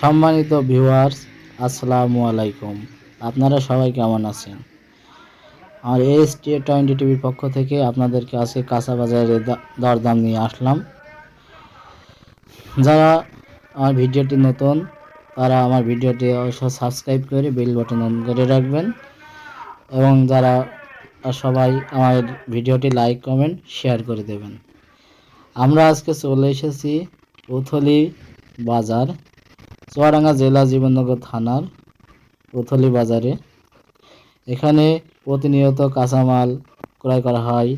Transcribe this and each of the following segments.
সম্মানিত ভিউয়ার্স, আসসালামু আলাইকুম। আপনারা সবাই কেমন আছেন? আমার এস টি টোয়েন্টি টিভির পক্ষ থেকে আপনাদেরকে আজকে কাঁচা বাজারের দরদাম নিয়ে আসলাম। যারা আমার ভিডিওটি নতুন, তারা আমার ভিডিওটি অবশ্যই সাবস্ক্রাইব করে বেল বাটন অন করে রাখবেন এবং যারা সবাই আমার ভিডিওটি লাইক, কমেন্ট, শেয়ার করে দেবেন। আমরা আজকে চলে এসেছি উথলি বাজার। চুয়াডাঙ্গা জেলা জীবননগর থানার উথলি বাজারে। এখানে প্রতিনিয়ত কাঁচামাল ক্রয় করা হয়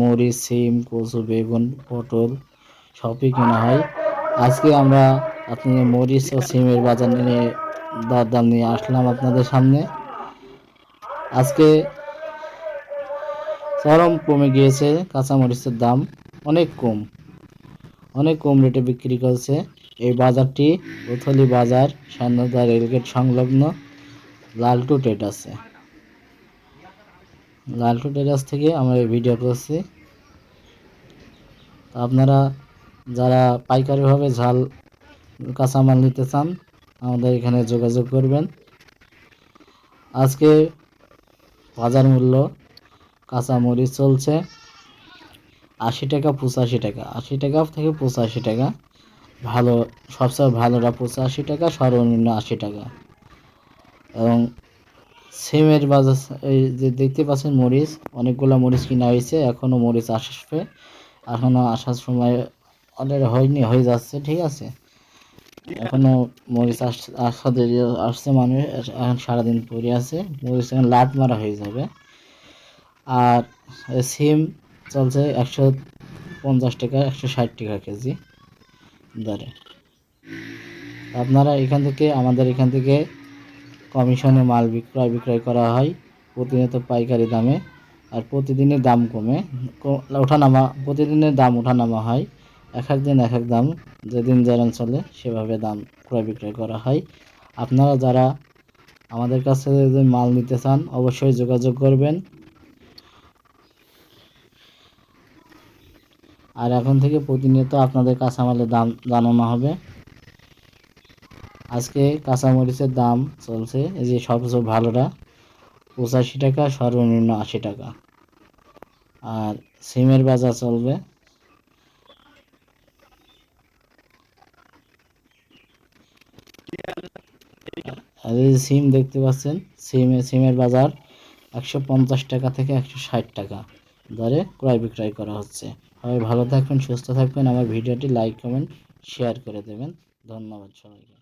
মরিচ সিম, কচু, বেগুন, পটল সবই কেনা হয়। আজকে আমরা আপনাদের মরিচ ও সিমের বাজার নিয়ে দরদাম নিয়ে আসলাম আপনাদের সামনে। আজকে চরম কমে গিয়েছে কাঁচামরিচের দাম, অনেক কম অনেক কম রেটে বিক্রি করছে। এই বাজারটি উথলি বাজার সান্নদা রেলগেট সংলগ্ন লালটু ট্রেডার্সে লালটু ট্রেডার্স থেকে আমরা এই ভিডিও করছি। আপনারা যারা পাইকারিভাবে ঝাল, কাঁচামাল নিতে চান, আমাদের এখানে যোগাযোগ করবেন। আজকে বাজার মূল্য কাঁচা মরিচ চলছে আশি টাকা পঁচাশি টাকা। আশি টাকা থেকে পঁচাশি টাকা। ভালো, সবচেয়ে ভালোটা পঁচাশি টাকা, সর্বনিম্ন আশি টাকা। এবং সিমের বাজার, এই যে দেখতে পাচ্ছেন মরিচ, অনেকগুলো মরিচ কিনা হয়েছে এখনও মরিচ আসবে। এখনও আসার সময় অলরেডি হয়নি, হয়ে যাচ্ছে, ঠিক আছে। এখনও মরিচ আসা দেরি আসছে মানুষ, এখন সারাদিন পরে আছে, মরিচ এখন লাট মারা হয়ে যাবে। আর সিম চলছে একশো পঞ্চাশ টাকা, একশো ষাট টাকা কেজি। দরে আপনারা এখান থেকে, আমাদের এখান থেকে কমিশনে মাল বিক্রয় বিক্রয় করা হয় প্রতিনিয়ত পাইকারি দামে আর প্রতিদিনের দাম কমে। ওঠানামা, প্রতিদিনের দাম ওঠানামা হয়। এক এক দিন এক এক দাম, যেদিন যেরকম চলে সেভাবে দাম ক্রয় বিক্রয় করা হয়। আপনারা যারা আমাদের কাছ থেকে যদি মাল নিতে চান, অবশ্যই যোগাযোগ করবেন। আর এখন থেকে প্রতিনিয়ত আপনাদের কাঁচামালের দাম জানানো হবে। আজকে কাঁচামরিচের দাম চলছে, এই যে সবচেয়ে ভালোটা। পঁচাশি টাকা, সর্বনিম্ন আশি টাকা। আর সিমের বাজার চলবে। আর এই সিম দেখতে পাচ্ছেন, সিমে, সিমের বাজার একশো পঞ্চাশ টাকা থেকে একশো ষাট টাকা দরে ক্রয় বিক্রয় করা হচ্ছে। সবাই ভালো থাকবেন সুস্থ থাকবেন। আমার ভিডিওটি লাইক কমেন্ট শেয়ার করে দেবেন। ধন্যবাদ সবাইকে।